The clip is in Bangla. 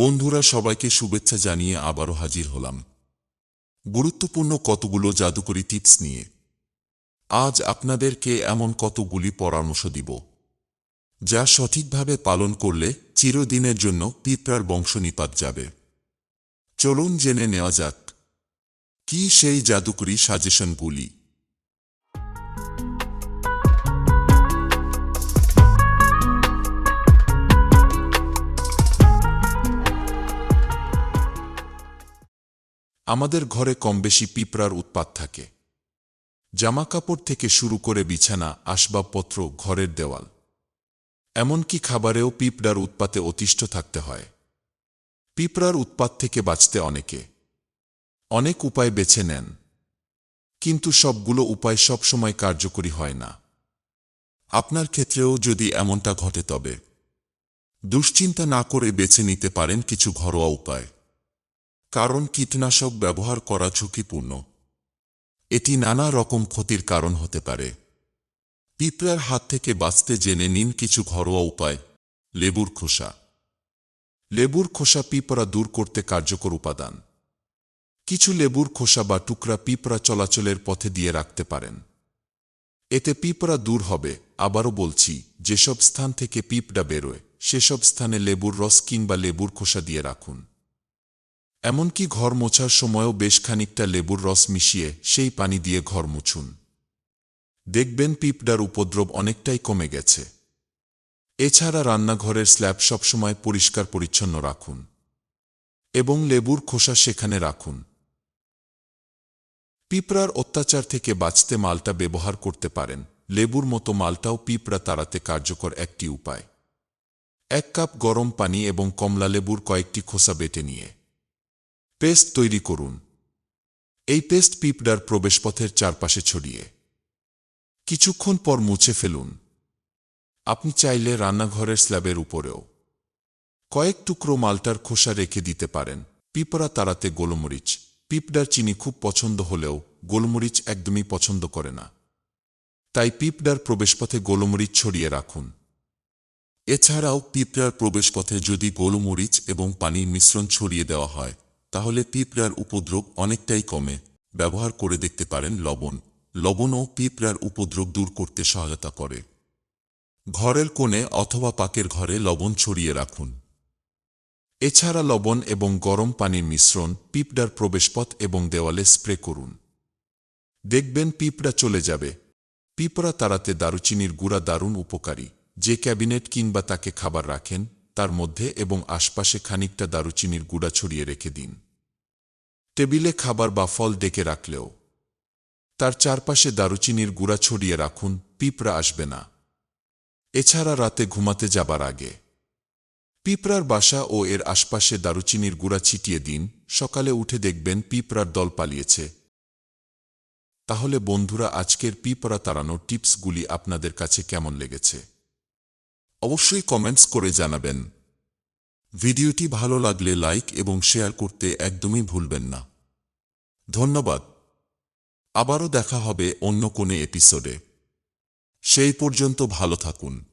বন্ধুরা সবাইকে শুভেচ্ছা জানিয়ে আবারও হাজির হলাম। গুরুত্বপূর্ণ কতগুলো জাদুকরি টিপস নিয়ে। আজ আপনাদেরকে এমন কতগুলি পরামর্শ দিব, যা সঠিকভাবে পালন করলে চিরদিনের জন্য পিঁপড়ার বংশনিপাত যাবে। চলুন জেনে নেওয়া যাক, কি সেই জাদুকরি সাজেশনগুলি? আমাদের ঘরে কমবেশি পিঁপড়ার উৎপাত থাকে। জামাকাপড় থেকে শুরু করে বিছানা, আসবাবপত্র, ঘরের দেওয়াল। এমনকি খাবারেও পিঁপড়ার উৎপাতে অতিষ্ঠ থাকতে হয়। পিঁপড়ার উৎপাত থেকে বাঁচতে অনেকে। অনেক উপায় বেছে নেন। কিন্তু সবগুলো উপায় সবসময় কার্যকরী হয় না। আপনার ক্ষেত্রেও যদি এমনটা ঘটে তবে। দুশ্চিন্তা না করে বেছে নিতে পারেন কিছু ঘরোয়া উপায়। কারণ কীটনাশক ব্যবহার করা ঝুঁকিপূর্ণ। এটি নানা রকম ক্ষতির কারণ হতে পারে। পিঁপড়ার হাত থেকে বাঁচতে জেনে নিন কিছু ঘরোয়া উপায়। লেবুর খোসা। লেবুর খোসা পিঁপড়া দূর করতে কার্যকর উপাদান। কিছু লেবুর খোসা বা টুকরা পিঁপড়া চলাচলের পথে দিয়ে রাখতে পারেন। এতে পিঁপড়া দূর হবে, আবারও বলছি, যেসব স্থান থেকে পিঁপড়া বেরোয়, সেসব স্থানে লেবুর রস কিংবা লেবুর খোসা দিয়ে রাখুন। এমনকি ঘর মোছার সময়ও বেশ খানিকটা লেবুর রস মিশিয়ে সেই পানি দিয়ে ঘর মুছুন। দেখবেন পিঁপড়ার উপদ্রব অনেকটাই কমে গেছে। এছাড়া রান্নাঘরের স্ল্যাব সবসময় পরিষ্কার পরিচ্ছন্ন রাখুন এবং লেবুর খোসা সেখানে রাখুন। পিঁপড়ার অত্যাচার থেকে বাঁচতে মালটা ব্যবহার করতে পারেন। লেবুর মতো মালটাও পিঁপড়া তাড়াতে কার্যকর একটি উপায়। এক কাপ গরম পানি এবং কমলা লেবুর কয়েকটি খোসা বেটে নিয়ে। পেস্ট তৈরি করুন। এই পেস্ট পিঁপড়ার প্রবেশপথের চারপাশে ছড়িয়ে। কিছুক্ষণ পর মুছে ফেলুন। আপনি চাইলে রান্নাঘরের স্ল্যাবের উপরেও। কয়েক টুকরো মালটার খোসা রেখে দিতে পারেন। পিঁপড়া তাড়াতে গোলমরিচ। পিঁপড়ার চিনি খুব পছন্দ হলেও গোলমরিচ একদমই পছন্দ করে না। তাই পিঁপড়ার প্রবেশপথে গোলমরিচ ছড়িয়ে রাখুন। এছাড়াও পিঁপড়ার প্রবেশপথে যদি গোলমরিচ এবং পানির মিশ্রণ ছড়িয়ে দেওয়া হয় তাহলে পিঁপড়ার উপদ্রব অনেকটাই কমে। ব্যবহার করে দেখতে পারেন লবণ। লবণও পিঁপড়ার উপদ্রব দূর করতে সহায়তা করে। ঘরের কোণে অথবা পাকের ঘরে লবণ ছড়িয়ে রাখুন। এছাড়া লবণ এবং গরম পানির মিশ্রণ পিঁপড়ার প্রবেশপথ এবং দেওয়ালে স্প্রে করুন। দেখবেন পিঁপড়া চলে যাবে। পিঁপড়া তাড়াতে দারুচিনির গুঁড়া দারুণ উপকারী। যে ক্যাবিনেট কিংবা তাকে খাবার রাখেন তার মধ্যে এবং আশপাশে খানিকটা দারুচিনির গুঁড়া ছড়িয়ে রেখে দিন। টেবিলে খাবার বা ফল ডেকে রাখলেও। তার চারপাশে দারুচিনির গুঁড়া ছড়িয়ে রাখুন, পিঁপড়া আসবে না। এছাড়া রাতে ঘুমাতে যাবার আগে। পিঁপড়ার বাসা ও এর আশপাশে দারুচিনির গুঁড়া ছিটিয়ে দিন, সকালে উঠে দেখবেন পিঁপড়ার দল পালিয়েছে। তাহলে বন্ধুরা, আজকের পিঁপড়া তাড়ানোর টিপসগুলি আপনাদের কাছে কেমন লেগেছে? অবশ্যই কমেন্টস করে জানাবেন। ভিডিওটি ভালো লাগলে লাইক এবং শেয়ার করতে একদমই ভুলবেন না। ধন্যবাদ। আবারও দেখা হবে অন্য কোনো এপিসোডে সেই পর্যন্ত ভালো থাকুন।